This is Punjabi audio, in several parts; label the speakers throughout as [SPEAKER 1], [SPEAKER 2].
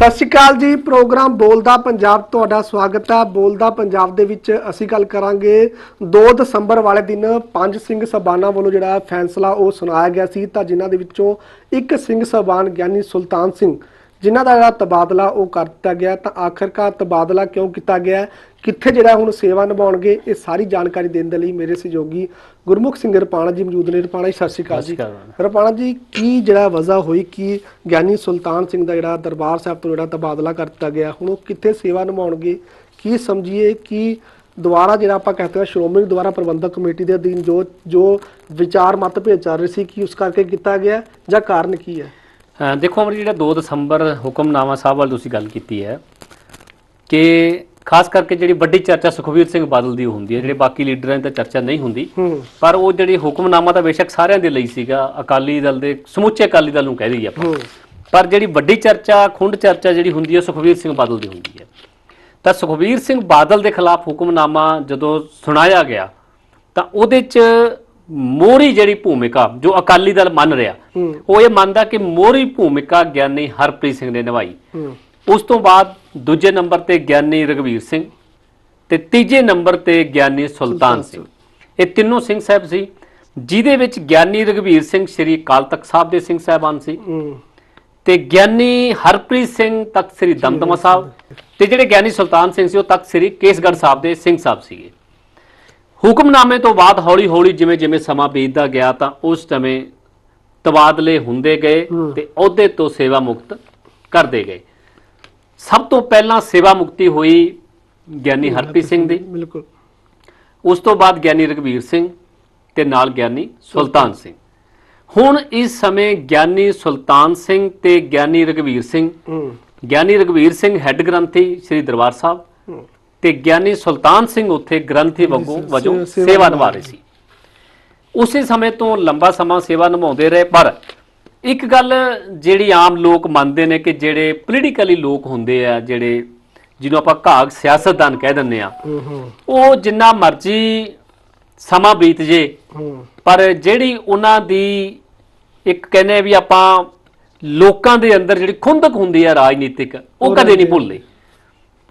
[SPEAKER 1] ਸਤਿ ਸ਼੍ਰੀ ਅਕਾਲ ਜੀ, ਪ੍ਰੋਗਰਾਮ ਬੋਲਦਾ ਪੰਜਾਬ ਤੁਹਾਡਾ ਸਵਾਗਤ ਹੈ। ਬੋਲਦਾ ਪੰਜਾਬ ਦੇ ਵਿੱਚ ਅਸੀਂ ਗੱਲ ਕਰਾਂਗੇ 2 ਦਸੰਬਰ ਵਾਲੇ ਦਿਨ ਪੰਜ ਸਿੰਘ ਸਬਾਨਾ ਵੱਲੋਂ ਜਿਹੜਾ ਫੈਸਲਾ ਉਹ ਸੁਣਾਇਆ ਗਿਆ ਸੀ ਤਾਂ ਜਿਨ੍ਹਾਂ ਦੇ ਵਿੱਚੋਂ ਇੱਕ ਸਿੰਘ ਸਬਾਨ ਗਿਆਨੀ ਸੁਲਤਾਨ ਸਿੰਘ ਜਿਨ੍ਹਾਂ ਦਾ ਜਿਹੜਾ ਤਬਾਦਲਾ ਉਹ ਕਰ ਦਿੱਤਾ ਗਿਆ ਤਾਂ ਆਖਰਕਾਰ ਤਬਾਦਲਾ ਕਿਉਂ ਕੀਤਾ ਗਿਆ ਕਿੱਥੇ ਜਿਹੜਾ ਹੁਣ ਸੇਵਾ ਨਿਭਾਉਣਗੇ? ਇਹ ਸਾਰੀ ਜਾਣਕਾਰੀ ਦੇਣ ਦੇ ਲਈ ਮੇਰੇ ਸਹਿਯੋਗੀ ਗੁਰਮੁਖ ਸਿੰਘ ਰਪਾਣਾ ਜੀ ਮੌਜੂਦ ਨੇ। ਰਪਾਣਾ ਜੀ ਸਤਿ ਸ਼੍ਰੀ ਅਕਾਲ ਜੀ। ਰਪਾਣਾ ਜੀ ਕੀ ਜਿਹੜਾ ਵਜ੍ਹਾ ਹੋਈ ਕਿ ਗਿਆਨੀ ਸੁਲਤਾਨ ਸਿੰਘ ਦਾ ਜਿਹੜਾ ਦਰਬਾਰ ਸਾਹਿਬ ਤੋਂ ਜਿਹੜਾ ਤਬਾਦਲਾ ਕਰ ਦਿੱਤਾ ਗਿਆ ਹੁਣ ਉਹ ਕਿੱਥੇ ਸੇਵਾ ਨਿਭਾਉਣਗੇ? ਕੀ ਸਮਝੀਏ ਕਿ ਦੁਆਰਾ ਜਿਹੜਾ ਆਪਾਂ ਕਹਿੰਦੇ ਹਾਂ ਸ਼੍ਰੋਮਣੀ ਦੁਆਰਾ ਪ੍ਰਬੰਧਕ ਕਮੇਟੀ ਦੇ ਅਧੀਨ ਜੋ ਜੋ ਵਿਚਾਰ ਮਤਭੇਦ ਚੱਲ ਰਹੇ ਸੀ ਕਿ ਉਸ ਕਰਕੇ ਕੀਤਾ ਗਿਆ ਜਾਂ ਕਾਰਨ ਕੀ ਹਾਂ?
[SPEAKER 2] ਦੇਖੋ ਅਮਰ ਜਿਹੜਾ 2 ਦਸੰਬਰ ਹੁਕਮਨਾਮਾ ਸਾਹਿਬ ਵੱਲ ਤੁਸੀਂ ਗੱਲ ਕੀਤੀ ਹੈ ਕਿ ਖਾਸ ਕਰਕੇ ਜਿਹੜੀ ਵੱਡੀ ਚਰਚਾ ਸੁਖਵੀਰ ਸਿੰਘ ਬਾਦਲ ਦੀ ਹੁੰਦੀ ਹੈ ਜਿਹੜੇ ਬਾਕੀ ਲੀਡਰਾਂ ਦੀ ਤਾਂ ਚਰਚਾ ਨਹੀਂ ਹੁੰਦੀ ਪਰ ਉਹ ਜਿਹੜੀ ਹੁਕਮਨਾਮਾ ਤਾਂ ਬੇਸ਼ੱਕ ਸਾਰਿਆਂ ਦੇ ਲਈ ਸੀਗਾ ਅਕਾਲੀ ਦਲ ਦੇ ਸਮੁੱਚੇ ਅਕਾਲੀ ਦਲ ਨੂੰ ਕਹਿ ਦਈਏ ਆਪਾਂ। ਪਰ ਜਿਹੜੀ ਵੱਡੀ ਚਰਚਾ ਖੁੰਡ ਚਰਚਾ ਜਿਹੜੀ ਹੁੰਦੀ ਹੈ ਸੁਖਵੀਰ ਸਿੰਘ ਬਾਦਲ ਦੀ ਹੁੰਦੀ ਹੈ। ਤਾਂ ਸੁਖਵੀਰ ਸਿੰਘ ਬਾਦਲ ਦੇ ਖਿਲਾਫ ਹੁਕਮਨਾਮਾ ਜਦੋਂ ਸੁਣਾਇਆ ਗਿਆ ਤਾਂ ਉਹਦੇ 'ਚ ਮੋਰੀ ਜਿਹੜੀ ਭੂਮਿਕਾ ਜੋ ਅਕਾਲੀ ਦਲ ਮੰਨ ਰਿਹਾ ਉਹ ਇਹ ਮੰਨਦਾ ਕਿ ਮੋਰੀ ਭੂਮਿਕਾ ਗਿਆਨੀ ਹਰਪ੍ਰੀਤ ਸਿੰਘ ਨੇ ਨਿਭਾਈ। ਉਸ ਤੋਂ ਬਾਅਦ ਦੂਜੇ ਨੰਬਰ ਤੇ ਗਿਆਨੀ ਰਗਵੀਰ ਸਿੰਘ ਤੇ ਤੀਜੇ ਨੰਬਰ ਤੇ ਗਿਆਨੀ ਸੁਲਤਾਨ ਸਿੰਘ। ਇਹ ਤਿੰਨੋਂ ਸਿੰਘ ਸਾਹਿਬ ਸੀ ਜਿਹਦੇ ਵਿੱਚ ਗਿਆਨੀ ਰਗਵੀਰ ਸਿੰਘ ਸ੍ਰੀ ਅਕਾਲ ਤਖਤ ਸਾਹਿਬ ਦੇ ਸਿੰਘ ਸਾਹਿਬਾਨ ਸੀ ਤੇ ਗਿਆਨੀ ਹਰਪ੍ਰੀਤ ਸਿੰਘ ਤਖਤ ਸ੍ਰੀ ਦਮਦਮਾ ਸਾਹਿਬ ਤੇ ਜਿਹੜੇ ਗਿਆਨੀ ਸੁਲਤਾਨ ਸਿੰਘ ਸੀ ਉਹ ਤਖਤ ਸ੍ਰੀ ਕੇਸਗੜ੍ਹ ਸਾਹਿਬ ਦੇ ਸਿੰਘ ਸਾਹਿਬ ਸੀਗੇ। ਹੁਕਮਨਾਮੇ ਤੋਂ ਬਾਅਦ ਹੌਲੀ-ਹੌਲੀ ਜਿਵੇਂ-ਜਿਵੇਂ ਸਮਾਂ ਬੀਤਦਾ ਗਿਆ ਤਾਂ ਉਸ ਸਮੇਂ ਤਬਾਦਲੇ ਹੁੰਦੇ ਗਏ। ਤੇ ਅਹੁਦੇ ਤੋਂ ਸੇਵਾ ਮੁਕਤ ਕਰਦੇ ਗਏ। ਸਭ ਤੋਂ ਪਹਿਲਾਂ ਸੇਵਾ ਮੁਕਤੀ ਹੋਈ ਗਿਆਨੀ ਹਰਪ੍ਰੀਤ ਸਿੰਘ ਦੀ।
[SPEAKER 1] ਬਿਲਕੁਲ।
[SPEAKER 2] ਉਸ ਤੋਂ ਬਾਅਦ ਗਿਆਨੀ ਰਘਵੀਰ ਸਿੰਘ ਤੇ ਨਾਲ ਗਿਆਨੀ ਸੁਲਤਾਨ ਸਿੰਘ। ਹੁਣ ਇਸ ਸਮੇਂ ਗਿਆਨੀ ਸੁਲਤਾਨ ਸਿੰਘ ਤੇ ਗਿਆਨੀ ਰਘਵੀਰ ਸਿੰਘ ਗਿਆਨੀ ਰਘਵੀਰ ਸਿੰਘ ਹੈੱਡ ਗ੍ਰੰਥੀ ਸ੍ਰੀ ਦਰਬਾਰ ਸਾਹਿਬ। ਤੇ ਗਿਆਨੀ ਸੁਲਤਾਨ ਸਿੰਘ ਉੱਥੇ ਗ੍ਰੰਥੀ
[SPEAKER 1] ਸੇ-
[SPEAKER 2] ਵਜੋਂ
[SPEAKER 1] ਸੇਵਾ ਨਿਭਾ
[SPEAKER 2] ਰਹੇ ਸੀ। ਉਸੇ ਸਮੇਂ ਤੋਂ ਲੰਬਾ ਸਮਾਂ ਸੇਵਾ ਨਿਭਾਉਂਦੇ ਰਹੇ ਪਰ ਇੱਕ ਗੱਲ ਜਿਹੜੀ ਆਮ ਲੋਕ ਮੰਨਦੇ ਨੇ ਕਿ ਜਿਹੜੇ ਪੋਲੀਟੀਕਲੀ ਲੋਕ ਹੁੰਦੇ ਆ ਜਿਹੜੇ ਜਿਹਨੂੰ ਆਪਾਂ ਘਾਗ ਸਿਆਸਤਦਾਨ ਕਹਿ ਦਿੰਦੇ ਆ ਉਹ ਜਿੰਨਾ ਮਰਜ਼ੀ ਸਮਾਂ ਬੀਤ ਜੇ ਪਰ ਜਿਹੜੀ ਉਹਨਾਂ ਦੀ ਇੱਕ ਕਹਿੰਦੇ ਵੀ ਆਪਾਂ ਲੋਕਾਂ ਦੇ ਅੰਦਰ ਜਿਹੜੀ ਖੁੰਦਕ ਹੁੰਦੀ ਹੈ ਰਾਜਨੀਤਿਕ ਉਹ ਕਦੇ ਨਹੀਂ ਭੁੱਲਦੇ।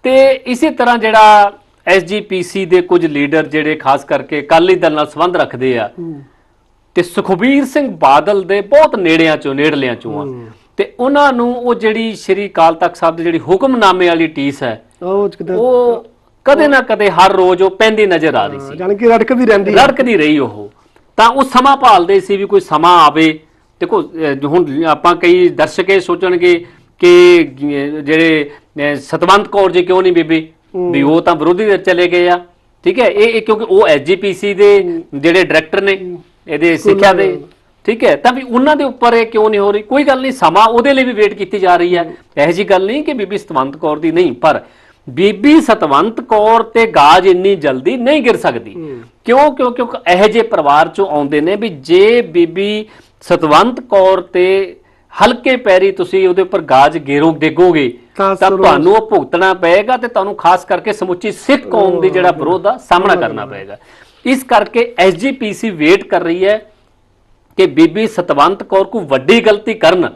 [SPEAKER 2] ਤੇ ਇਸੇ ਤਰ੍ਹਾਂ ਜਿਹੜਾ ਐਸਜੀਪੀਸੀ ਦੇ ਕੁਝ ਲੀਡਰ ਜਿਹੜੇ ਖਾਸ ਕਰਕੇ ਅਕਾਲੀ ਦਲ ਨਾਲ ਸੰਬੰਧ ਰੱਖਦੇ ਆ ਤੇ ਸੁਖਬੀਰ ਸਿੰਘ ਬਾਦਲ ਦੇ ਬਹੁਤ ਨੇੜਿਆਂ ਚੋਂ ਨੇੜਲਿਆਂ ਚੋਂ ਆ। ਤੇ ਉਹਨਾਂ ਨੂੰ ਉਹ ਜਿਹੜੀ ਸ਼੍ਰੀ ਅਕਾਲ ਤਖਤ ਸਾਹਿਬ ਦੀ ਜਿਹੜੀ ਹੁਕਮਨਾਮੇ ਵਾਲੀ ਟੀਸ ਹੈ
[SPEAKER 1] ਉਹ
[SPEAKER 2] ਕਦੇ ਨਾ ਕਦੇ ਹਰ ਰੋਜ਼ ਉਹ ਪੈਂਦੀ ਨਜ਼ਰ ਆ ਰਹੀ ਸੀ।
[SPEAKER 1] ਜਾਣ ਕਿ ਰੜਕਦੀ ਰਹਿੰਦੀ
[SPEAKER 2] ਰੜਕਦੀ ਰਹੀ ਉਹ। ਤਾਂ ਉਹ ਸਮਾਂ ਭਾਲਦੇ ਸੀ ਵੀ ਕੋਈ ਸਮਾਂ ਆਵੇ। ਦੇਖੋ ਹੁਣ ਆਪਾਂ ਕਈ ਦਰਸ਼ਕ ਸੋਚਣਗੇ ਕਿ ਜਿਹੜੇ ਸਤਵੰਤ ਕੌਰ ਜੀ ਕਿਉਂ ਨਹੀਂ ਬੀਬੀ? ਵੀ ਉਹ ਤਾਂ ਵਿਰੋਧੀ ਦੇ ਚਲੇ ਗਏ ਆ। ਠੀਕ ਹੈ? ਇਹ ਕਿਉਂਕਿ ਉਹ ਐਸਜੀਪੀਸੀ ਦੇ ਜਿਹੜੇ ਡਾਇਰੈਕਟਰ ਨੇ ਇਹਦੇ ਸਿੱਖਿਆ ਦੇ। ਠੀਕ ਹੈ? ਤਾਂ ਵੀ ਉਹਨਾਂ ਦੇ ਉੱਪਰ ਇਹ ਕਿਉਂ ਨਹੀਂ ਹੋ ਰਹੀ? ਕੋਈ ਗੱਲ ਨਹੀਂ ਸਮਾਂ ਉਹਦੇ ਲਈ ਵੀ ਵੇਟ ਕੀਤੀ ਜਾ ਰਹੀ ਹੈ। ਇਹੋ ਜੀ ਗੱਲ ਨਹੀਂ ਕਿ ਬੀਬੀ ਸਤਵੰਤ ਕੌਰ ਦੀ ਨਹੀਂ ਪਰ ਬੀਬੀ ਸਤਵੰਤ ਕੌਰ ਤੇ ਗਾਜ ਇੰਨੀ ਜਲਦੀ ਨਹੀਂ ਗਿਰ ਸਕਦੀ। ਕਿਉਂ? ਕਿਉਂ? ਕਿਉਂਕਿ ਇਹੋ ਜਿਹੇ ਪਰਿਵਾਰ ਚੋਂ ਆਉਂਦੇ ਨੇ ਵੀ ਜੇ ਬੀਬੀ ਸਤਵੰਤ ਕੌਰ ਤੇ ਹਲਕੇ ਪੈਰੀ ਤੁਸੀਂ ਉਹਦੇ ਉੱਪਰ ਗਾਜ ਗੇਰੋ ਡੇਗੋਗੇ
[SPEAKER 1] ਤਾਂ।
[SPEAKER 2] ਤੁਹਾਨੂੰ ਉਹ ਭੁਗਤਣਾ ਪਏਗਾ ਤੇ ਤੁਹਾਨੂੰ ਖਾਸ ਕਰਕੇ ਸਮੁੱਚੀ ਸਿੱਖ ਕੌਮ ਦੀ ਜਿਹੜਾ ਵਿਰੋਧ ਦਾ ਸਾਹਮਣਾ ਕਰਨਾ ਪਏਗਾ। ਇਸ ਕਰਕੇ ਐਸਜੀਪੀਸੀ ਵੇਟ ਕਰ ਰਹੀ ਹੈ ਕਿ ਬੀਬੀ ਸਤਵੰਤ ਕੌਰ ਕੋ ਵੱਡੀ ਗਲਤੀ ਕਰਨ।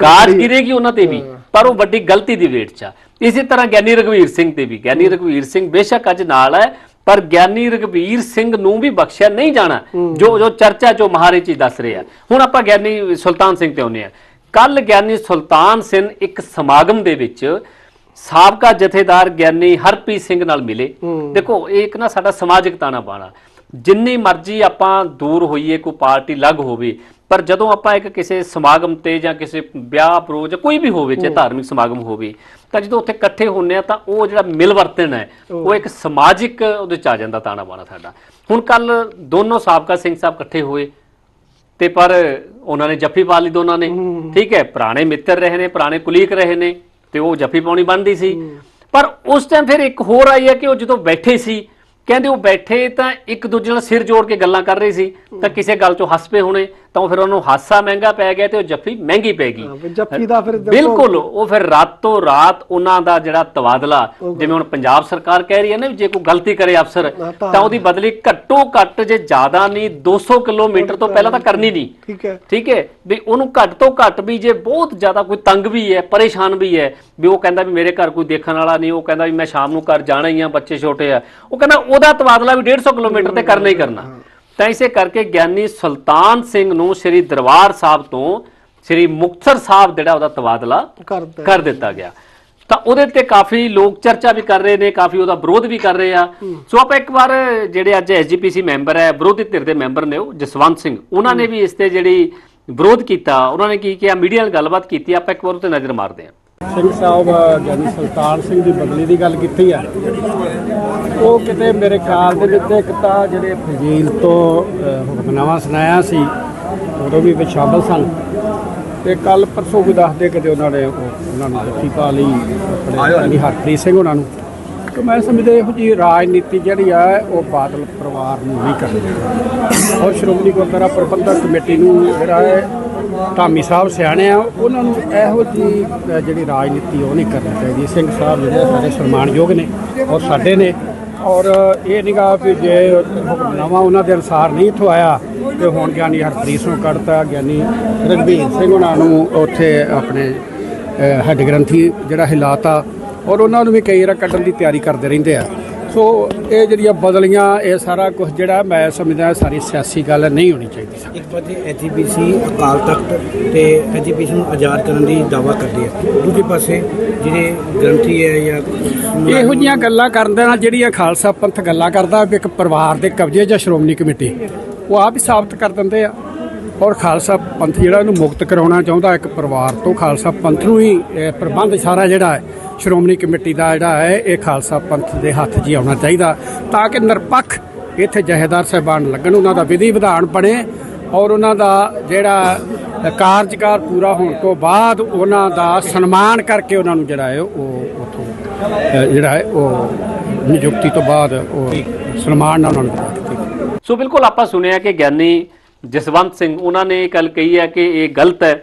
[SPEAKER 2] ਗਾਜ ਗਿਰੇਗੀ ਉਹਨਾਂ ਤੇ ਵੀ ਪਰ ਉਹ ਵੱਡੀ ਗਲਤੀ ਦੀ ਵੇਟ 'ਚ ਆ। ਇਸੇ ਤਰ੍ਹਾਂ ਗਿਆਨੀ ਰਘਵੀਰ ਸਿੰਘ ਤੇ ਵੀ। ਗਿਆਨੀ ਰਘਵੀਰ ਸਿੰਘ ਬੇਸ਼ੱਕ ਅੱਜ ਨਾਲ ਹੈ ਪਰ ਗਿਆਨੀ ਰਘਵੀਰ ਸਿੰਘ ਨੂੰ ਵੀ ਬਖਸ਼ਿਆ ਨਹੀਂ ਜਾਣਾ। ਜੋ ਜੋ ਚਰਚਾ ਜੋ ਮਹਾਰੇ ਚ ਦੱਸ ਰਹੇ ਆ। ਹੁਣ ਆਪਾਂ ਗਿਆਨੀ ਸੁਲਤਾਨ ਸਿੰਘ ਤੇ ਆਉਂਦੇ ਆ। ਕੱਲ ਗਿਆਨੀ ਸੁਲਤਾਨ ਸਿੰਘ ਇੱਕ ਸਮਾਗਮ ਦੇ ਵਿੱਚ ਸਾਬਕਾ ਜਥੇਦਾਰ ਗਿਆਨੀ ਹਰਪ੍ਰੀਤ ਸਿੰਘ ਨਾਲ ਮਿਲੇ। ਦੇਖੋ ਇਹ ਇੱਕ ਨਾ ਸਾਡਾ ਸਮਾਜਿਕ ਤਾਣਾ ਬਾਣਾ ਜਿੰਨੀ ਮਰਜ਼ੀ ਆਪਾਂ ਦੂਰ ਹੋਈਏ ਕੋਈ ਪਾਰਟੀ ਲੱਗ ਹੋਵੇ ਪਰ ਜਦੋਂ ਆਪਾਂ ਇੱਕ ਕਿਸੇ ਸਮਾਗਮ ਤੇ ਜਾਂ ਕਿਸੇ ਵਿਆਹ ਪ੍ਰੋਜ ਕੋਈ ਵੀ ਹੋਵੇ ਚਾਹੇ ਧਾਰਮਿਕ ਸਮਾਗਮ ਹੋਵੇ ਤਾਂ ਜਦੋਂ ਉੱਥੇ ਇਕੱਠੇ ਹੁੰਨੇ ਆ ਤਾਂ ਉਹ ਜਿਹੜਾ ਮਿਲਵਰਤਨ ਹੈ ਉਹ ਇੱਕ ਸਮਾਜਿਕ ਉਹਦੇ ਚ ਆ ਜਾਂਦਾ ਤਾਣਾ ਬਾਣਾ ਸਾਡਾ। ਹੁਣ ਕੱਲ ਦੋਨੋਂ ਸਾਬਕਾ ਸਿੰਘ ਸਾਹਿਬ ਇਕੱਠੇ ਹੋਏ ਤੇ ਪਰ ਉਹਨਾਂ ਨੇ ਜੱਫੀ ਪਾ ਲਈ ਦੋਨਾਂ ਨੇ। ਠੀਕ ਹੈ ਪੁਰਾਣੇ ਮਿੱਤਰ ਰਹੇ ਨੇ ਪੁਰਾਣੇ ਕੁਲੀਕ ਰਹੇ ਨੇ ਤੇ ਉਹ ਜੱਫੀ ਪਾਉਣੀ ਬਣਦੀ ਸੀ। ਪਰ ਉਸ ਟਾਈਮ ਫਿਰ ਇੱਕ ਹੋਰ ਆਈ ਹੈ ਕਿ ਉਹ ਜਦੋਂ ਬੈਠੇ ਸੀ ਕਹਿੰਦੇ ਉਹ ਬੈਠੇ ਤਾਂ ਇੱਕ ਦੂਜੇ ਨਾਲ ਸਿਰ ਜੋੜ ਕੇ ਗੱਲਾਂ ਕਰ ਰਹੇ ਸੀ ਤਾਂ ਕਿਸੇ ਗੱਲ 'ਚੋਂ ਹੱਸ ਪਏ ਹੋਣੇ ਤਾਂ ਫਿਰ ਉਹਨੂੰ ਹਾਸਾ ਮਹਿੰਗਾ ਪੈ ਗਿਆ ਤੇ ਉਹ ਜੱਫੀ ਮਹਿੰਗੀ ਪੈ ਗਈ।
[SPEAKER 1] ਜੱਫੀ ਦਾ ਫਿਰ
[SPEAKER 2] ਬਿਲਕੁਲ ਉਹ ਫਿਰ ਰਾਤੋਂ ਰਾਤ ਉਹਨਾਂ ਦਾ ਜਿਹੜਾ ਤਬਾਦਲਾ ਜਿਵੇਂ ਹੁਣ ਪੰਜਾਬ ਸਰਕਾਰ ਕਹਿ ਰਹੀ ਹੈ ਨਾ ਜੇ ਕੋਈ ਗਲਤੀ ਕਰੇ ਅਫਸਰ
[SPEAKER 1] ਤਾਂ
[SPEAKER 2] ਉਹਦੀ ਬਦਲੀ ਘੱਟੋ ਘੱਟ ਜੇ ਜ਼ਿਆਦਾ ਨਹੀਂ 200 ਕਿਲੋਮੀਟਰ ਤੋਂ ਪਹਿਲਾਂ ਤਾਂ ਕਰਨੀ ਨਹੀਂ।
[SPEAKER 1] ਠੀਕ ਹੈ।
[SPEAKER 2] ਠੀਕ ਹੈ ਵੀ ਉਹਨੂੰ ਘੱਟ ਤੋਂ ਘੱਟ ਵੀ ਜੇ ਬਹੁਤ ਜ਼ਿਆਦਾ ਕੋਈ ਤੰਗ ਵੀ ਹੈ ਪਰੇਸ਼ਾਨ ਵੀ ਹੈ ਵੀ ਉਹ ਕਹਿੰਦਾ ਵੀ ਮੇਰੇ ਘਰ ਕੋਈ ਦੇਖਣ ਵਾਲਾ ਨਹੀਂ ਉਹ ਕਹਿੰਦਾ ਵੀ ਮੈਂ ਸ਼ਾਮ ਨੂੰ ਘਰ ਜਾਣਾ ਹੀ ਆ ਬੱਚੇ ਛੋਟੇ ਆ। ਉਹ ਕਹਿੰਦਾ ਉਹਦਾ ਤਬਾਦਲਾ ਵੀ 150 ਕਿਲੋਮੀਟਰ ਤੇ ਕਰਨਾ ਹੀ ਕਰਨਾ। ਤਾਂ ਇਸੇ ਕਰਕੇ ਗਿਆਨੀ ਸੁਲਤਾਨ ਸਿੰਘ ਨੂੰ ਸ੍ਰੀ ਦਰਬਾਰ ਸਾਹਿਬ ਤੋਂ ਸ੍ਰੀ ਮੁਕਤਸਰ ਸਾਹਿਬ ਜਿਹੜਾ ਉਹਦਾ ਤਬਾਦਲਾ ਕਰ ਦਿੱਤਾ ਗਿਆ। ਤਾਂ ਉਹਦੇ ਤੇ ਕਾਫੀ ਲੋਕ ਚਰਚਾ ਵੀ ਕਰ ਰਹੇ ਨੇ ਕਾਫੀ ਉਹਦਾ ਵਿਰੋਧ ਵੀ ਕਰ ਰਹੇ ਆ। ਸੋ ਆਪਾਂ ਇੱਕ ਵਾਰ ਜਿਹੜੇ ਅੱਜ ਐਸਜੀਪੀਸੀ ਮੈਂਬਰ ਹੈ ਵਿਰੋਧੀ ਧਿਰ ਦੇ ਮੈਂਬਰ ਨੇ ਉਹ ਜਸਵੰਤ ਸਿੰਘ ਉਹਨਾਂ ਨੇ ਵੀ ਇਸ ਤੇ ਜਿਹੜੀ ਵਿਰੋਧ ਕੀਤਾ ਉਹਨਾਂ ਨੇ ਕੀ ਕਿਹਾ ਮੀਡੀਆ ਨਾਲ ਗੱਲਬਾਤ ਕੀਤੀ ਆਪਾਂ ਇੱਕ ਵਾਰ ਉਹ ਤੇ ਨਜ਼ਰ ਮਾਰਦੇ ਹਾਂ।
[SPEAKER 3] ਸਿੰਘ ਸਾਹਿਬ ਗਿਆਨੀ ਸੁਲਤਾਨ ਸਿੰਘ ਦੀ ਬਦਲੀ ਦੀ ਗੱਲ ਕੀਤੀ ਆ। ਉਹ ਕਿਤੇ ਮੇਰੇ ਖਿਆਲ ਦੇ ਵਿੱਚ ਇੱਕ ਤਾਂ ਜਿਹੜੇ ਫਜ਼ੀਲ ਤੋਂ ਹੁਕਮਨਾਮਾ ਸੁਣਾਇਆ ਸੀ ਉਦੋਂ ਵੀ ਵਿੱਚ ਸ਼ਾਮਲ ਸਨ। ਤੇ ਕੱਲ ਪਰਸੋਂ ਵੀ ਦੱਸਦੇ ਕਿਤੇ ਉਹਨਾਂ ਨੇ ਉਹ- ਉਹਨਾਂ ਨੂੰ ਜੱਫੀ ਪਾ ਲਈ ਆਪਣੇ ਹਰਪ੍ਰੀਤ ਸਿੰਘ ਉਹਨਾਂ ਨੂੰ। ਤੇ ਮੈਂ ਸਮਝਦਾ ਇਹੋ ਜੀ ਰਾਜਨੀਤੀ ਜਿਹੜੀ ਆ ਉਹ ਬਾਦਲ ਪਰਿਵਾਰ ਨੂੰ ਨਹੀਂ ਕਰਨੀ। ਔਰ ਸ਼੍ਰੋਮਣੀ ਗੁਰਦੁਆਰਾ ਪ੍ਰਬੰਧਕ ਕਮੇਟੀ ਨੂੰ ਜਿਹੜਾ ਹੈ ਧਾਮੀ ਸਾਹਿਬ ਸਿਆਣੇ ਆ, ਉਹਨਾਂ ਨੂੰ ਇਹੋ ਜੀ ਜਿਹੜੀ ਰਾਜਨੀਤੀ ਉਹ ਨਹੀਂ ਕਰਨੀ ਚਾਹੀਦੀ। ਸਿੰਘ ਸਾਹਿਬ ਜਿਹੜੇ ਸਾਡੇ ਸਨਮਾਨਯੋਗ ਨੇ ਔਰ ਸਾਡੇ ਨੇ। ਔਰ ਇਹ ਨਿਗਾਹ ਵੀ ਜੇ ਹੁਕਮਨਾਮਾ ਉਹਨਾਂ ਦੇ ਅਨੁਸਾਰ ਨਹੀਂ ਇੱਥੋਂ ਆਇਆ, ਤੇ ਹੁਣ ਗਿਆਨੀ ਹਰਪ੍ਰੀਤ ਨੂੰ ਕੱਢਤਾ, ਗਿਆਨੀ ਰਘਬੀਰ ਸਿੰਘ ਉਹਨਾਂ ਨੂੰ ਉੱਥੇ ਆਪਣੇ ਹੈੱਡ ਗ੍ਰੰਥੀ ਜਿਹੜਾ ਹਿਲਾਤਾ। ਔਰ ਉਹਨਾਂ ਨੂੰ ਵੀ ਕਈ ਵਾਰ ਕੱਢਣ ਦੀ ਤਿਆਰੀ ਕਰਦੇ ਰਹਿੰਦੇ ਆ। ਸੋ ਇਹ ਜਿਹੜੀਆਂ ਬਦਲੀਆਂ ਇਹ ਸਾਰਾ ਕੁਝ ਜਿਹੜਾ ਮੈਂ ਸਮਝਦਾ ਸਾਰੀ ਸਿਆਸੀ ਗੱਲ ਨਹੀਂ ਹੋਣੀ ਚਾਹੀਦੀ ਸੀ
[SPEAKER 4] ਇੱਕ ਪਾਸੇ ਐਜੀਪੀਸੀ ਅਕਾਲ ਤਖਤ ਤੇ ਐਜੀਪੀਸੀ ਨੂੰ ਆਜ਼ਾਦ ਕਰਨ ਦੀ ਦਾਵਾ ਕਰਦੇ ਆ। ਦੂਜੇ ਪਾਸੇ ਜਿਹੜੇ ਗ੍ਰੰਥੀ ਹੈ ਜਾਂ
[SPEAKER 3] ਇਹੋ ਜੀਆਂ ਗੱਲਾਂ ਕਰਨ ਦੇ ਨਾਲ ਜਿਹੜੀਆਂ ਖਾਲਸਾ ਪੰਥ ਗੱਲਾਂ ਕਰਦਾ ਵੀ ਇੱਕ ਪਰਿਵਾਰ ਦੇ ਕਬਜ਼ੇ ਜਾਂ ਸ਼੍ਰੋਮਣੀ ਕਮੇਟੀ ਉਹ ਆਪ ਹੀ ਸਾਬਤ ਕਰ ਦਿੰਦੇ ਆ। ਔਰ ਖਾਲਸਾ ਪੰਥ ਜਿਹੜਾ ਇਹਨੂੰ ਮੁਕਤ ਕਰਾਉਣਾ ਚਾਹੁੰਦਾ ਇੱਕ ਪਰਿਵਾਰ ਤੋਂ ਖਾਲਸਾ ਪੰਥ ਨੂੰ ਹੀ ਪ੍ਰਬੰਧ ਸਾਰਾ ਜਿਹੜਾ ਹੈ ਸ਼੍ਰੋਮਣੀ ਕਮੇਟੀ ਦਾ ਜਿਹੜਾ ਹੈ ਇਹ ਖਾਲਸਾ ਪੰਥ ਦੇ ਹੱਥ 'ਚ ਹੀ ਆਉਣਾ ਚਾਹੀਦਾ ਤਾਂ ਕਿ ਨਿਰਪੱਖ ਇੱਥੇ ਜਹੇਦਾਰ ਸਾਹਿਬਾਨ ਲੱਗਣ ਉਹਨਾਂ ਦਾ ਵਿਧੀ ਵਿਧਾਨ ਬਣੇ ਔਰ ਉਹਨਾਂ ਦਾ ਜਿਹੜਾ ਕਾਰਜਕਾਰ ਪੂਰਾ ਹੋਣ ਤੋਂ ਬਾਅਦ ਉਹਨਾਂ ਦਾ ਸਨਮਾਨ ਕਰਕੇ ਉਹਨਾਂ ਨੂੰ ਜਿਹੜਾ ਹੈ ਉਹ ਉਥੋਂ ਜਿਹੜਾ ਹੈ ਉਹ ਨਿਯੁਕਤੀ ਤੋਂ ਬਾਅਦ ਉਹ ਸਨਮਾਨ ਨਾਲ ਉਹਨਾਂ ਨੂੰ
[SPEAKER 2] ਸੋ ਬਿਲਕੁਲ ਆਪਾਂ ਸੁਣਿਆ ਕਿ ਗਿਆਨੀ ਜਸਵੰਤ ਸਿੰਘ ਉਹਨਾਂ ਨੇ ਇਹ ਗੱਲ ਕਹੀ ਹੈ ਕਿ ਇਹ ਗਲਤ ਹੈ।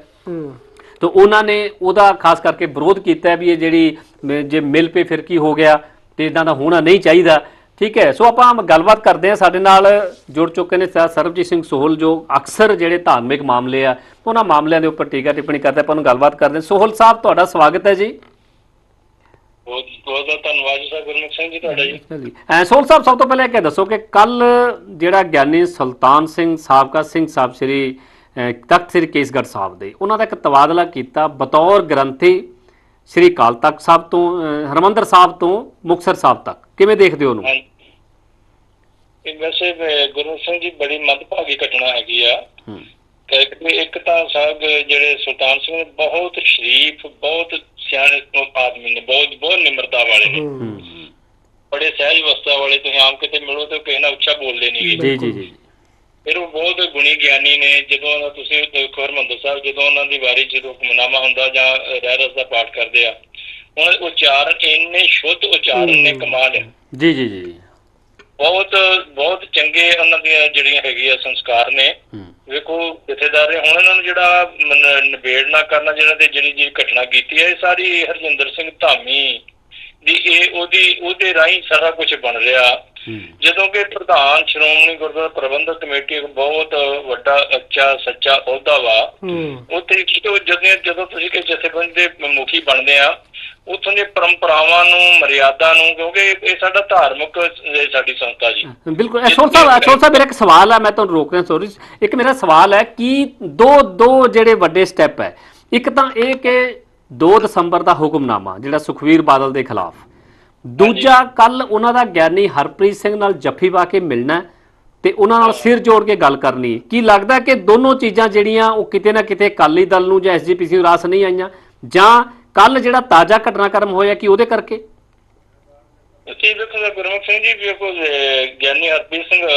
[SPEAKER 2] ਤਾਂ ਉਹਨਾਂ ਨੇ ਉਹਦਾ ਖਾਸ ਕਰਕੇ ਵਿਰੋਧ ਕੀਤਾ ਵੀ ਇਹ ਜਿਹੜੀ ਜੇ ਮਿਲ ਪੇ ਫਿਰ ਕੀ ਹੋ ਗਿਆ ਤੇ ਇਦਾਂ ਦਾ ਹੋਣਾ ਨਹੀਂ ਚਾਹੀਦਾ। ਠੀਕ ਹੈ ਸੋ ਆਪਾਂ ਗੱਲਬਾਤ ਕਰਦੇ ਹਾਂ ਸਾਡੇ ਨਾਲ ਜੁੜ ਚੁੱਕੇ ਨੇ ਸਰ- ਸਰਬਜੀਤ ਸਿੰਘ ਸੋਹਲ ਜੋ ਅਕਸਰ ਜਿਹੜੇ ਧਾਰਮਿਕ ਮਾਮਲੇ ਆ ਉਹਨਾਂ ਮਾਮਲਿਆਂ ਦੇ ਉੱਪਰ ਟੀਕਾ ਟਿੱਪਣੀ ਕਰਦੇ ਆਪਾਂ ਨੂੰ ਗੱਲਬਾਤ ਕਰਦੇ ਸੋਹਲ ਸਾਹਿਬ ਤੁਹਾਡਾ ਸਵਾਗਤ ਹੈ ਜੀ।
[SPEAKER 5] ਬਹੁਤ ਬਹੁਤ ਧੰਨਵਾਦ ਜੀ ਸਾਹਿਬ ਗੁਰਮੁਖ ਸਿੰਘ ਜੀ ਤੁਹਾਡਾ ਜੀ।
[SPEAKER 2] ਸੋਹਲ ਸਾਹਿਬ ਸਭ ਤੋਂ ਪਹਿਲਾਂ ਇਹ ਕਹਿ ਦੱਸੋ ਕਿ ਕੱਲ ਜਿਹੜਾ ਗਿਆਨੀ ਸੁਲਤਾਨ ਸਿੰਘ ਸਾਬਕਾ ਸਿੰਘ ਸਾਹਿਬ ਸ੍ਰੀ ਤਖਤ ਸ੍ਰੀ ਕੇਸਗੜ੍ਹ ਸਾਹਿਬ ਦੇ। ਉਹਨਾਂ ਦਾ ਇੱਕ ਤਬਾਦਲਾ ਕੀਤਾ ਬਤੌਰ ਗ੍ਰੰਥੀ ਸ੍ਰੀ ਅਕਾਲ ਤਖਤ ਸਾਹਿਬ ਤੋਂ ਹਰਿਮੰਦਰ ਸਾਹਿਬ ਤੋਂ ਮੁਕਤਸਰ ਸਾਹਿਬ ਤੱਕ। ਕਿਵੇਂ ਦੇਖਦੇ ਹੋ ਉਹਨੂੰ?
[SPEAKER 5] ਇਹ ਵੈਸੇ ਗੁਰਮੁਖ ਸਿੰਘ ਜੀ ਬੜੀ ਮੰਦਭਾਗੀ ਘਟਨਾ ਹੈਗੀ ਆ।
[SPEAKER 2] ਹੂੰ।
[SPEAKER 5] ਕਿ ਇੱਕ- ਤਾਂ ਸਾਹਿਬ ਜਿਹੜੇ ਸੁਲਤਾਨ ਸਿੰਘ ਬਹੁਤ ਸ਼ਰੀਫ ਬਹੁਤ ਸਿਆਣੇ ਤੋਂ ਆਦਮੀ ਨੇ ਬਹੁਤ ਬਹੁਤ ਨਿਮਰਤਾ ਵਾਲੇ ਨੇ। ਬੜੇ ਸਹਿਜ ਅਵਸਥਾ ਵਾਲੇ ਤੁਸੀਂ ਆਮ ਕਿਤੇ ਮਿਲੋ ਤੇ ਕਿਸੇ ਨਾਲ ਉੱਚਾ ਬੋਲਦੇ ਨਹੀਂ
[SPEAKER 2] ਜੀ ਜੀ ਜੀ।
[SPEAKER 5] ਫਿਰ ਉਹ ਬਹੁਤ ਗੁਣੀ ਗਿਆਨੀ ਨੇ ਜਦੋਂ ਤੁਸੀਂ ਦੇਖੋ ਹਰਮੰਦਰ ਸਾਹਿਬ ਜਦੋਂ ਉਹਨਾਂ ਦੀ ਵਾਰੀ ਜਦੋਂ ਹੁਕਮਨਾਮਾ ਹੁੰਦਾ ਜਾਂ ਰਹਿਰਸ ਦਾ ਪਾਠ ਕਰਦੇ ਆ ਹੁਣ ਉਚਾਰਨ ਇੰਨੇ ਸ਼ੁੱਧ ਉਚਾਰਨ ਨੇ ਕਮਾਲ ਹੈ
[SPEAKER 2] ਜੀ ਜੀ ਜੀ
[SPEAKER 5] ਬਹੁਤ ਬਹੁਤ ਚੰਗੇ ਉਹਨਾਂ ਦੀਆਂ ਜਿਹੜੀਆਂ ਹੈਗੀਆਂ ਸੰਸਕਾਰ ਨੇ। ਵੇਖੋ ਜਥੇਦਾਰ ਨੇ ਹੁਣ ਇਹਨਾਂ ਨੂੰ ਜਿਹੜਾ ਨਿਬੇੜਨਾ ਕਰਨਾ ਜਿਹੜਾ ਤੇ ਜਿਹੜੀ ਜਿਹੜੀ ਘਟਨਾ ਕੀਤੀ ਹੈ ਇਹ ਸਾਰੀ ਹਰਜਿੰਦਰ ਸਿੰਘ ਧਾਮੀ ਦੀ ਇਹ ਉਹਦੀ ਉਹਦੇ ਰਾਹੀਂ ਸਾਰਾ ਕੁਝ ਬਣ ਰਿਹਾ। ਜਦੋਂ ਕਿ ਪ੍ਰਧਾਨ ਸ਼੍ਰੋਮਣੀ ਗੁਰਦੁਆਰਾ ਪ੍ਰਬੰਧਕ ਕਮੇਟੀ ਇੱਕ ਬਹੁਤ ਵੱਡਾ ਅੱਛਾ ਸੱਚਾ ਅਹੁਦਾ ਵਾ। ਉੱਥੇ ਜਦੋਂ ਜਦੋਂ ਜਦੋਂ ਤੁਸੀਂ ਕਿ ਜਥੇਬੰਦੀ ਦੇ ਮੁਖੀ ਬਣਦੇ ਆ ਉੱਥੋਂ ਦੀਆਂ ਪਰੰਪਰਾਵਾਂ ਨੂੰ ਮਰਿਆਦਾ ਨੂੰ ਕਿਉਂਕਿ ਇਹ ਸਾਡਾ ਧਾਰਮਿਕ ਸਾਡੀ ਸੰਸਥਾ ਜੀ।
[SPEAKER 2] ਬਿਲਕੁਲ। ਸੋਹਲ ਸਾਹਿਬ ਸੋਹਲ ਸਾਹਿਬ ਮੇਰਾ ਇੱਕ ਸਵਾਲ ਹੈ ਮੈਂ ਤੁਹਾਨੂੰ ਰੋਕ ਰਿਹਾ ਸੌਰੀ ਇੱਕ ਮੇਰਾ ਸਵਾਲ ਹੈ ਕਿ ਦੋ ਦੋ ਜਿਹੜੇ ਵੱਡੇ ਸਟੈਪ ਹੈ। ਇੱਕ ਤਾਂ ਇਹ ਕਿ 2 ਦਸੰਬਰ ਦਾ ਹੁਕਮਨਾਮਾ ਜਿਹੜਾ ਸੁਖਵੀਰ ਬਾਦਲ ਦੇ ਖਿਲਾਫ। ਦੂਜਾ ਕੱਲ ਉਹਨਾਂ ਦਾ ਗਿਆਨੀ ਹਰਪ੍ਰੀਤ ਸਿੰਘ ਨਾਲ ਜੱਫੀ ਪਾ ਕੇ ਮਿਲਣਾ ਤੇ ਉਹਨਾਂ ਨਾਲ ਸਿਰ ਜੋੜ ਕੇ ਗੱਲ ਕਰਨੀ ਕੀ ਲੱਗਦਾ ਕਿ ਦੋਨੋਂ ਚੀਜ਼ਾਂ ਜਿਹੜੀਆਂ ਉਹ ਕਿਤੇ ਨਾ ਕਿਤੇ ਅਕਾਲੀ ਦਲ ਨੂੰ ਜਾਂ ਐਸਜੀਪੀਸੀ ਨੂੰ ਰਾਸ ਨਹੀਂ ਆਈਆਂ? ਜਾਂ ਕੱਲ ਜਿਹੜਾ ਤਾਜ਼ਾ ਘਟਨਾਕ੍ਰਮ ਹੋਇਆ ਕਿ ਉਹਦੇ ਕਰਕੇ?
[SPEAKER 5] ਤਾਂ ਗੁਰਮੁਖ ਸਿੰਘ ਜੀ ਅਹ, ਗਿਆਨੀ ਹਰਪ੍ਰੀਤ ਸਿੰਘ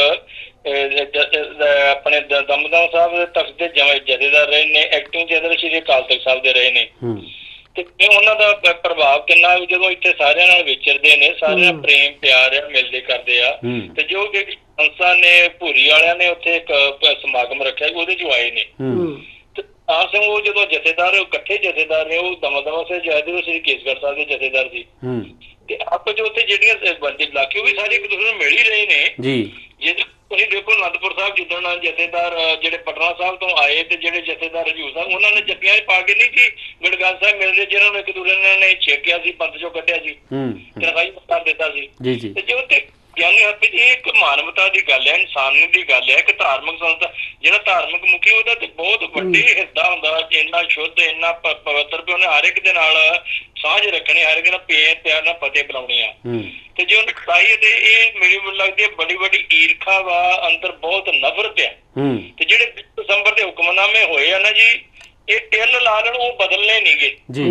[SPEAKER 5] ਜ- ਆਪਣੇ ਦਮਦਮਾ ਸਾਹਿਬ ਦੇ ਤਖਤ ਦੇ ਜਥੇਦਾਰ ਰਹੇ ਨੇ ਐਕਟਿੰਗ ਜਥੇਦਾਰ ਸ਼੍ਰੀ ਅਕਾਲ ਤਖਤ ਸਾਹਿਬ ਦੇ ਰਹੇ ਨੇ।
[SPEAKER 2] ਹੂੰ।
[SPEAKER 5] ਤੇ ਉਹਨਾਂ ਦਾ ਪ੍ਰਭਾਵ ਕਿੰਨਾ ਹੈ ਜਦੋਂ ਇੱਥੇ ਸਾਰਿਆਂ ਨਾਲ ਵਿਚਰਦੇ ਨੇ ਸਾਰਿਆਂ ਨਾਲ ਪ੍ਰੇਮ ਪਿਆਰ ਆ ਮਿਲਦੇ ਕਰਦੇ ਆ। ਤੇ ਜੋ ਕਿ ਸੰਸਥਾ ਨੇ ਭੂਰੀ ਵਾਲਿਆਂ ਨੇ ਉੱਥੇ ਇੱਕ ਸਮਾਗਮ ਰੱਖਿਆ ਉਹਦੇ ਚ ਆਏ ਨੇ।
[SPEAKER 2] ਹੂੰ।
[SPEAKER 5] ਤੇ ਆਪ ਸਿੰਘ ਉਹ ਜਦੋਂ ਜਥੇਦਾਰ ਉਹ ਇਕੱਠੇ ਜਥੇਦਾਰ ਨੇ ਉਹ ਦਮਦਮਾ ਸੇ ਜਾਇਦੇ ਉਹ ਸ੍ਰੀ ਕੇਸਗੜ੍ਹ ਸਾਹਿਬ ਦੇ ਜਥੇਦਾਰ ਸੀ।
[SPEAKER 2] ਹੂੰ।
[SPEAKER 5] ਤੇ ਆਪ ਜੋ ਉੱਥੇ ਜਿਹੜੀਆਂ ਬੰਦੇ ਇਲਾਕੇ ਉਹ ਵੀ ਸਾਰੇ ਇੱਕ ਦੂਸਰੇ ਨੂੰ ਮਿਲ ਹੀ ਰਹੇ ਨੇ।
[SPEAKER 2] ਜੇ।
[SPEAKER 5] ਤੁਸੀਂ ਦੇਖੋ ਅਨੰਦਪੁਰ ਸਾਹਿਬ ਜਿੱਦਣ ਜਥੇਦਾਰ ਜਿਹੜੇ ਪਟਨਾ ਸਾਹਿਬ ਤੋਂ ਆਏ ਤੇ ਜਿਹੜੇ ਜਥੇਦਾਰ ਹਜੂਰ ਸਾਹਿਬ ਉਹਨਾਂ ਨੇ ਜੱਫੀਆਂ 'ਚ ਪਾ ਕੇ ਨਹੀਂ ਕਿ ਗੜਗਾਲ ਸਾਹਿਬ ਮਿਲਦੇ ਜਿਹਨਾਂ ਨੂੰ ਇੱਕ ਦੂਸਰੇ ਨੇ ਛੇਕਿਆ ਸੀ ਪੰਥ ਚੋਂ ਕੱਢਿਆ ਸੀ। ਤਨਖਾਹੀ ਕਰ ਦਿੱਤਾ ਸੀ।
[SPEAKER 2] ਜੀ ਜੀ।
[SPEAKER 5] ਤੇ ਜੋ ਤੇ ਗਿਆਨੀ ਹੱਥ ਇਹ ਇੱਕ ਮਾਨਵਤਾ ਦੀ ਗੱਲ ਹੈ ਇਨਸਾਨੀ ਦੀ ਗੱਲ ਹੈ ਇੱਕ ਧਾਰਮਿਕ ਸੰਸਥਾ ਜਿਹੜਾ ਧਾਰਮਿਕ ਮੁਖੀ ਉਹਦਾ ਤੇ ਬਹੁਤ ਵੱਡੇ ਹਿੱਸਾ ਹੁੰਦਾ ਇੰਨਾ ਸ਼ੁੱਧ ਇੰਨਾ ਪਵਿੱਤਰ ਵੀ ਉਹਨੇ ਹਰ ਇੱਕ ਦੇ ਨਾਲ ਸਾਂਝ ਰੱਖਣੀ ਹਰ ਇੱਕ ਨਾਲ ਪਿਆਰ ਪਿਆਰ ਨਾਲ ਫਤਿਹ ਬੁਲਾਉਣੀ ਆ।
[SPEAKER 2] ਹੂੰ।
[SPEAKER 5] ਤੇ ਜੇ ਉਹਨੇ ਖਾਈ ਤੇ ਇਹ ਮੇਰੀ ਮੈਨੂੰ ਲੱਗਦੀ ਹੈ ਬੜੀ ਵੱਡੀ ਈਰਖਾ ਵਾ ਅੰਦਰ ਬਹੁਤ ਨਫ਼ਰਤ ਹੈ। ਤੇ ਜਿਹੜੇ ਦਸੰਬਰ ਦੇ ਹੁਕਮਨਾਮੇ ਹੋਏ ਆ ਨਾ ਜੀ ਇਹ ਟਿੱਲ ਲਾ ਲੈਣ ਉਹ ਬਦਲਨੇ ਨਹੀਂਗੇ
[SPEAKER 2] ਜੀ।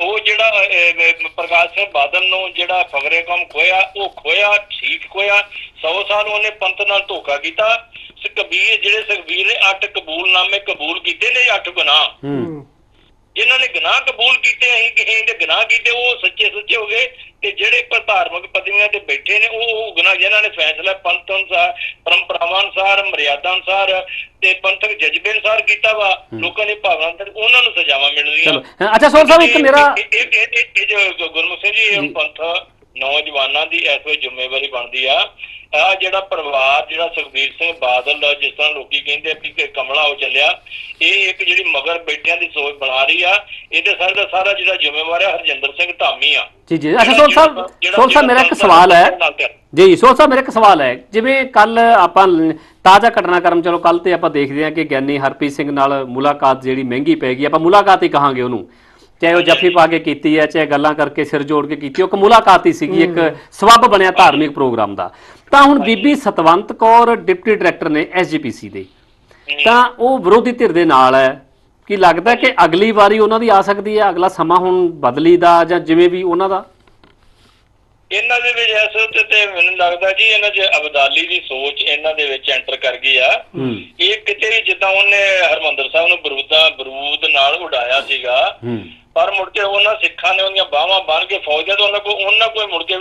[SPEAKER 5] ਉਹ ਜਿਹੜਾ ਪ੍ਰਕਾਸ਼ ਸਿੰਘ ਬਾਦਲ ਨੂੰ ਜਿਹੜਾ ਫਗਰੇ ਕੰਮ ਖੋਇਆ ਉਹ ਖੋਇਆ ਠੀਕ ਖੋਇਆ 100 ਸਾਲ ਉਹਨੇ ਪੰਥ ਨਾਲ ਧੋਖਾ ਕੀਤਾ। ਕਬੀਰ ਜਿਹੜੇ ਸੁਖਬੀਰ ਨੇ ਅੱਠ ਕਬੂਲਨਾਮੇ ਕਬੂਲ ਕੀਤੇ ਨੇ ਅੱਠ ਗੁਨਾਹ।
[SPEAKER 2] ਹੂੰ।
[SPEAKER 1] ਹੂੰ।
[SPEAKER 5] ਜਿਨ੍ਹਾਂ ਨੇ ਗੁਨਾਹ ਕਬੂਲ ਕੀਤੇ ਅਸੀਂ ਕਿਸੇ ਦੇ ਗੁਨਾਹ ਕੀਤੇ ਉਹ ਸੱਚੇ ਸੁੱਚੇ ਹੋ ਗਏ ਤੇ ਜਿਹੜੇ ਪਰ ਧਾਰਮਿਕ ਪਦਵੀਆਂ ਤੇ ਬੈਠੇ ਨੇ ਉਹ ਗੁਨਾਹ ਜਿਨ੍ਹਾਂ ਨੇ ਫੈਸਲਾ ਪੰਥ ਅਨੁਸਾਰ ਪਰੰਪਰਾਵਾਂ ਅਨੁਸਾਰ ਮਰਿਆਦਾ ਅਨੁਸਾਰ ਤੇ ਪੰਥਕ ਜਜ਼ਬੇ ਅਨੁਸਾਰ ਕੀਤਾ ਵਾ ਲੋਕਾਂ ਦੀ ਭਾਵਨਾ ਤੇ ਉਹਨਾਂ ਨੂੰ ਸਜ਼ਾਵਾਂ ਮਿਲਦੀਆਂ
[SPEAKER 2] ਚਲੋ। ਅੱਛਾ ਸੋਲ ਸਾਹਿਬ ਇੱਕ ਮੇਰਾ
[SPEAKER 5] ਇਹ ਗੁਰਮੁਖ ਸਿੰਘ ਜੀ ਇਹ ਪੰਥ ਨੌਜਵਾਨਾਂ ਦੀ ਇਸ ਵੇਲੇ ਜ਼ਿੰਮੇਵਾਰੀ ਬਣਦੀ ਆ। ਆ ਜਿਹੜਾ ਪਰਿਵਾਰ ਜਿਹੜਾ ਸੁਖਬੀਰ ਸਿੰਘ ਬਾਦਲ ਜਿਸ ਤਰ੍ਹਾਂ ਲੋਕੀ ਕਹਿੰਦੇ ਆ ਵੀ ਕਿ ਕਮਲਾ ਹੋ ਚੱਲਿਆ ਇਹ ਇੱਕ ਜਿਹੜੀ ਮਗਰ ਬੈਠਿਆਂ ਦੀ ਸੋਚ ਬਣਾ ਰਹੀ ਆ ਇਹਦੇ ਸਾਰੇ ਦਾ ਸਾਰਾ ਜਿਹੜਾ ਜ਼ਿੰਮੇਵਾਰ ਹੈ ਹਰਜਿੰਦਰ ਸਿੰਘ ਧਾਮੀ ਆ।
[SPEAKER 2] ਜੀ ਜੀ। ਅੱਛਾ ਸੋਲ ਸਾਹਿਬ ਸੋਲ ਸਾਹਿਬ ਮੇਰਾ ਇੱਕ ਸਵਾਲ ਹੈ। ਜੀ ਸੋਲ ਸਾਹਿਬ ਮੇਰਾ ਇੱਕ ਸਵਾਲ ਹੈ। ਜਿਵੇਂ ਕੱਲ ਆਪਾਂ ਤਾਜ਼ਾ ਘਟਨਾਕ੍ਰਮ ਚਲੋ ਕੱਲ ਤੇ ਆਪਾਂ ਦੇਖਦੇ ਹਾਂ ਕਿ ਗਿਆਨੀ ਹਰਪ੍ਰੀਤ ਸਿੰਘ ਨਾਲ ਮੁਲਾਕਾਤ ਜਿਹੜੀ ਮਹਿੰਗੀ ਪੈ ਗਈ ਆਪਾਂ ਮੁਲਾਕਾਤ ਹੀ ਕਹਾਂਗੇ ਉਹਨੂੰ। ਚਾਹੇ ਉਹ ਜੱਫੀ ਪਾ ਕੇ ਕੀਤੀ ਹੈ ਚਾਹੇ ਗੱਲਾਂ ਕਰਕੇ ਸਿਰ ਜੋੜ ਕੇ ਕੀਤੀ ਉਹ ਇੱਕ ਮੁਲਾਕਾਤ ਹੀ ਸੀਗੀ ਇੱਕ ਸਬੱਬ ਬਣਿਆ ਧਾਰਮਿਕ ਪ੍ਰੋਗਰਾਮ ਦਾ। ਤਾਂ ਹੁਣ ਬੀਬੀ ਸਤਵੰਤ ਕੌਰ ਡਿਪਟੀ ਡਾਇਰੈਕਟਰ ਨੇ ਐਸਜੀਪੀਸੀ ਦੇ। ਤਾਂ ਉਹ ਵਿਰੋਧੀ ਧਿਰ ਦੇ ਨਾਲ ਹੈ ਕੀ ਲੱਗਦਾ ਕਿ ਅਗਲੀ ਵਾਰੀ ਉਹਨਾਂ ਦੀ ਆ ਸਕਦੀ ਹੈ ਅਗਲਾ ਸਮਾਂ ਹੁਣ ਬਦਲੀ ਦਾ ਜਾਂ ਜਿਵੇਂ ਵੀ ਉਹਨਾਂ ਦਾ?
[SPEAKER 5] ਇਹਨਾਂ ਦੇ ਵਿੱਚ ਇਸ ਤੇ ਤੇ ਮੈਨੂੰ ਲੱਗਦਾ ਜੀ ਇਹਨਾਂ 'ਚ ਅਬਦਾਲੀ ਦੀ ਸੋਚ ਇਹਨਾਂ ਦੇ ਵਿੱਚ ਐਂਟਰ ਕਰ ਗਈ ਆ। ਇਹ ਕਿਤੇ ਵੀ ਜਿੱਦਾਂ ਉਹਨੇ ਹਰਮੰਦਰ ਸਾਹਿਬ ਨੂੰ ਬਰੂਦਾ ਬਰੂਦ ਨਾਲ ਉਡਾਇਆ ਸੀਗਾ ਪਰ ਮੁੜ ਕੇ ਉਹਨਾਂ ਸਿੱਖਾਂ ਨੇ ਉਹਦੀਆਂ ਬਾਹਾਂ ਬੰਨ ਕੇ ਫੌਜ ਤਾਂ ਉਹਨਾਂ ਕੋ ਉਹਨਾਂ ਕੋਈ ਮੁੜ ਕੇ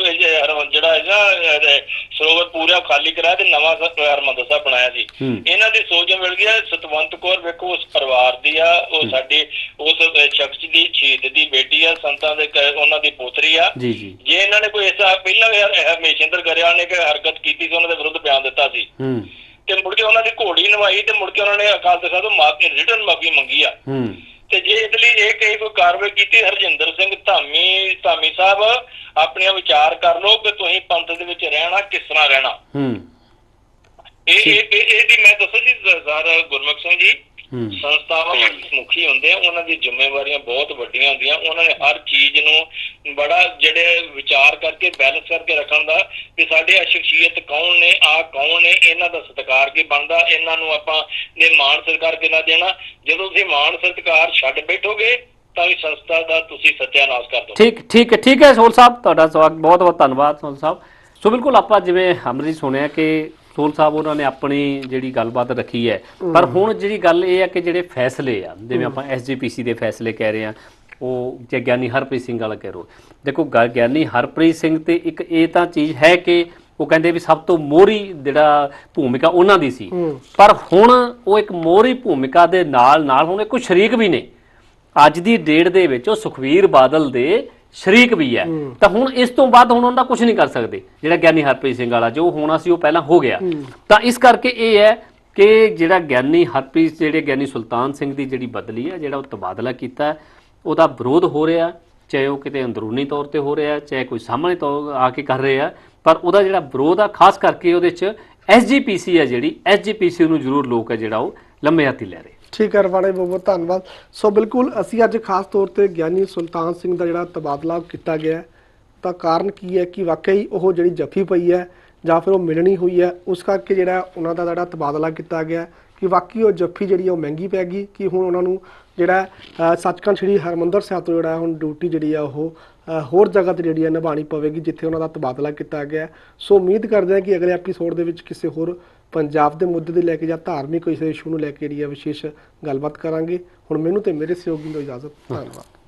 [SPEAKER 5] ਜਿਹੜਾ ਹੈ ਨਾ ਸਰੋਵਰ ਪੂਰਾ ਖਾਲੀ ਕਰਾਇਆ ਤੇ ਨਵਾਂ ਹਰਮੰਦਰ ਸਾਹਿਬ ਬਣਾਇਆ ਸੀ। ਇਹਨਾਂ ਦੀ ਸੋਚ ਮਿਲ ਗਈ ਹੈ ਸਤਵੰਤ ਕੌਰ ਵੇਖੋ ਉਸ ਪਰਿਵਾਰ ਦੀ ਆ ਉਹ ਸਾਡੀ ਉਸ ਸ਼ਖਸ ਦੀ ਸ਼ਹੀਦ ਦੀ ਬੇਟੀ ਆ ਸੰਤਾਂ ਦੇ ਕ- ਉਹਨਾਂ ਦੀ ਪੋਤਰੀ ਆ।
[SPEAKER 2] ਜੀ
[SPEAKER 5] ਇਹਨਾਂ ਨੇ ਕੋਈ ਐਸਾ ਪਹਿਲਾਂ ਹਰਮੇਸ਼ਿੰਦਰ ਗਰੇਵਾਲ ਨੇ ਕੋਈ ਹਰਕਤ ਕੀਤੀ ਸੀ ਉਹਨਾਂ ਦੇ ਵਿਰੁੱਧ ਬਿਆਨ ਦਿੱਤਾ ਸੀ। ਤੇ ਮੁੜ ਕੇ ਉਹਨਾਂ ਦੀ ਘੋੜੀ ਨਵਾਈ ਤੇ ਮੁੜ ਕੇ ਉਹਨਾਂ ਨੇ ਅਕਾਲ ਤਖਤ ਤੋਂ ਮਾਫੀ ਰਿਟਰਨ ਮਾਫੀ ਮੰਗੀ ਆ। ਤੇ ਜੇ ਇਸ ਲਈ ਇਹ ਕਹੀ ਕੋਈ ਕਾਰਵਾਈ ਕੀਤੀ ਹਰਜਿੰਦਰ ਸਿੰਘ ਧਾਮੀ ਧਾਮੀ ਸਾਹਿਬ ਆਪਣੀਆਂ ਵਿਚਾਰ ਕਰ ਲਓ ਕਿ ਤੁਸੀਂ ਪੰਥ ਦੇ ਵਿੱਚ ਰਹਿਣਾ ਕਿਸ ਤਰ੍ਹਾਂ ਰਹਿਣਾ।
[SPEAKER 2] ਹੂੰ।
[SPEAKER 5] ਇਹ ਇਹ ਇਹ- ਇਹਦੀ ਮੈਂ ਦੱਸਾਂ ਜੀ ਸਰ ਗੁਰਮੁਖ ਸਿੰਘ ਜੀ। ਸੰਸਥਾਵਾਂ ਦੇ ਮੁਖੀ ਹੁੰਦੇ ਆ ਉਹਨਾਂ ਦੀ ਜ਼ਿੰਮੇਵਾਰੀਆਂ ਬਹੁਤ ਵੱਡੀਆਂ ਹੁੰਦੀਆਂ ਉਹਨਾਂ ਨੇ ਹਰ ਚੀਜ਼ ਨੂੰ ਬੜਾ ਜਿਹੜੇ ਵਿਚਾਰ ਕਰਕੇ ਬੈਲੈਂਸ ਕਰਕੇ ਰੱਖਣ ਦਾ ਕਿ ਸਾਡੇ ਆ ਸ਼ਖਸੀਅਤ ਕੌਣ ਨੇ ਆ ਕੌਣ ਨੇ ਇਹਨਾਂ ਦਾ ਸਤਿਕਾਰ ਕੀ ਬਣਦਾ ਇਹਨਾਂ ਨੂੰ ਆਪਾਂ ਨੇ ਮਾਣ ਸਤਿਕਾਰ ਕਿੰਨਾ ਦੇਣਾ? ਜਦੋਂ ਤੁਸੀਂ ਮਾਣ ਸਤਿਕਾਰ ਛੱਡ ਬੈਠੋਗੇ ਤਾਂ ਇਸ ਸੰਸਥਾ ਦਾ ਤੁਸੀਂ ਸੱਤਿਆਨਾਸ਼ ਕਰ ਦੋ
[SPEAKER 2] ਠੀਕ ਠੀਕ ਹੈ ਠੀਕ ਹੈ ਸੋਲ ਸਾਹਿਬ ਤੁਹਾਡਾ ਸਵਾਗਤ ਬਹੁਤ ਬਹੁਤ ਧੰਨਵਾਦ ਸੋਲ ਸਾਹਿਬ। ਸੋ ਬਿਲਕੁਲ ਆਪਾਂ ਜਿਵੇਂ ਹਮਰੀ ਸੁਣਿਆ ਕਿ ਸੋਲ ਸਾਹਿਬ ਉਹਨਾਂ ਨੇ ਆਪਣੀ ਜਿਹੜੀ ਗੱਲਬਾਤ ਰੱਖੀ ਹੈ। ਪਰ ਹੁਣ ਜਿਹੜੀ ਗੱਲ ਇਹ ਹੈ ਕਿ ਜਿਹੜੇ ਫੈਸਲੇ ਆ ਜਿਵੇਂ ਆਪਾਂ ਐਸਜੀਪੀਸੀ ਦੇ ਫੈਸਲੇ ਕਹਿ ਰਹੇ ਆ ਉਹ ਜੇ ਗਿਆਨੀ ਹਰਪ੍ਰੀਤ ਸਿੰਘ ਵਾਲਾ ਕਹਿ ਰੋ ਦੇਖੋ ਗਿਆਨੀ ਹਰਪ੍ਰੀਤ ਸਿੰਘ ਤੇ ਇੱਕ ਇਹ ਤਾਂ ਚੀਜ਼ ਹੈ ਕਿ ਉਹ ਕਹਿੰਦੇ ਵੀ ਸਭ ਤੋਂ ਮੋਹਰੀ ਜਿਹੜਾ ਭੂਮਿਕਾ ਉਹਨਾਂ ਦੀ ਸੀ। ਪਰ ਹੁਣ ਉਹ ਇੱਕ ਮੋਹਰੀ ਭੂਮਿਕਾ ਦੇ ਨਾਲ ਨਾਲ ਹੁਣ ਇਹ ਕੋਈ ਸ਼ਰੀਕ ਵੀ ਨੇ ਅੱਜ ਦੀ ਡੇਟ ਦੇ ਵਿੱਚ ਉਹ ਸੁਖਵੀਰ ਬਾਦਲ ਦੇ ਸ਼ਰੀਕ ਵੀ ਹੈ। ਤਾਂ ਹੁਣ ਇਸ ਤੋਂ ਬਾਅਦ ਹੁਣ ਉਹਨਾਂ ਦਾ ਕੁਝ ਨਹੀਂ ਕਰ ਸਕਦੇ। ਜਿਹੜਾ ਗਿਆਨੀ ਹਰਪ੍ਰੀਤ ਸਿੰਘ ਵਾਲਾ ਜੋ ਹੋਣਾ ਸੀ ਉਹ ਪਹਿਲਾਂ ਹੋ ਗਿਆ। ਤਾਂ ਇਸ ਕਰਕੇ ਇਹ ਹੈ ਕਿ ਜਿਹੜਾ ਗਿਆਨੀ ਹਰਪ੍ਰੀਤ ਜਿਹੜੇ ਗਿਆਨੀ ਸੁਲਤਾਨ ਸਿੰਘ ਦੀ ਜਿਹੜੀ ਬਦਲੀ ਹੈ ਜਿਹੜਾ ਉਹ ਤਬਾਦਲਾ ਕੀਤਾ ਉਹਦਾ ਵਿਰੋਧ ਹੋ ਰਿਹਾ ਚਾਹੇ ਉਹ ਕਿਤੇ ਅੰਦਰੂਨੀ ਤੌਰ ਤੇ ਹੋ ਰਿਹਾ ਚਾਹੇ ਕੋਈ ਸਾਹਮਣੇ ਤੋਂ ਆ ਕੇ ਕਰ ਰਿਹਾ ਪਰ ਉਹਦਾ ਜਿਹੜਾ ਵਿਰੋਧ ਆ ਖਾਸ ਕਰਕੇ ਉਹਦੇ ਚ ਐਸਜੀਪੀਸੀ ਹੈ ਜਿਹੜੀ ਐਸਜੀਪੀਸੀ ਨੂੰ ਜ਼ਰੂਰ ਲੋਕ ਹੈ ਜਿਹੜਾ ਉਹ ਲੰਮੇ ਹੱਥੀ ਲੈ ਰਹੇ।
[SPEAKER 1] ਠੀਕ ਹੈ ਰਵਾੜੇ ਬਹੁਤ ਬਹੁਤ ਧੰਨਵਾਦ। ਸੋ ਬਿਲਕੁਲ ਅਸੀਂ ਅੱਜ ਖਾਸ ਤੌਰ ਤੇ ਗਿਆਨੀ ਸੁਲਤਾਨ ਸਿੰਘ ਦਾ ਜਿਹੜਾ ਤਬਾਦਲਾ ਕੀਤਾ ਗਿਆ ਤਾਂ ਕਾਰਨ ਕੀ ਹੈ ਕਿ ਵਾਕਈ ਉਹ ਜਿਹੜੀ ਜੱਫੀ ਪਈ ਹੈ ਜਾਂ ਫਿਰ ਉਹ ਮਿਲਣੀ ਹੋਈ ਹੈ, ਉਸ ਕਰਕੇ ਜਿਹੜਾ ਉਹਨਾਂ ਦਾ ਜਿਹੜਾ ਤਬਾਦਲਾ ਕੀਤਾ ਗਿਆ ਕਿ ਵਾਕਈ ਉਹ ਜੱਫੀ ਜਿਹੜੀ ਹੈ ਉਹ ਮਹਿੰਗੀ ਪੈ ਗਈ ਕਿ ਹੁਣ ਉਹਨਾਂ ਨੂੰ ਜਿਹੜਾ ਸੱਚਖੰਡ ਸ੍ਰੀ ਹਰਮੰਦਰ ਸਾਹਿਬ ਤੋਂ ਜਿਹੜਾ ਹੁਣ ਡਿਊਟੀ ਜਿਹੜੀ ਆ ਉਹ ਹੋਰ ਜਗ੍ਹਾ ਤੇ ਜਿਹੜੀ ਆ ਨਿਭਾਣੀ ਪਵੇਗੀ, ਜਿੱਥੇ ਉਹਨਾਂ ਦਾ ਤਬਾਦਲਾ ਕੀਤਾ ਗਿਆ ਸੋ ਉਮੀਦ ਕਰਦੇ ਹਾਂ ਕਿ ਅਗਲੇ ਐਪੀਸੋਡ ਦੇ ਵਿੱਚ ਕਿਸੇ ਹੋਰ ਪੰਜਾਬ ਦੇ ਮੁੱਦੇ ਦੇ ਲੈ ਕੇ ਜਾਂ ਧਾਰਮਿਕ ਕਿਸੇ ਇਸ਼ੂ ਨੂੰ ਲੈ ਕੇ ਜਿਹੜੀ ਹੈ ਵਿਸ਼ੇਸ਼ ਗੱਲਬਾਤ ਕਰਾਂਗੇ ਹੁਣ ਮੈਨੂੰ ਤੇ ਮੇਰੇ ਸਹਿਯੋਗੀ ਨੂੰ ਇਜਾਜ਼ਤ ਧੰਨਵਾਦ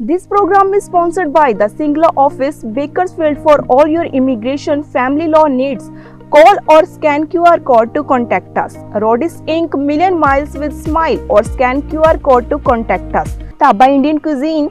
[SPEAKER 6] This program is sponsored by the Singla office, Bakersfield for all your immigration family law needs. Call or scan QR code to contact us. Rodis Inc. Million Miles with Smile or scan QR code to contact us. Taba Indian Cuisine,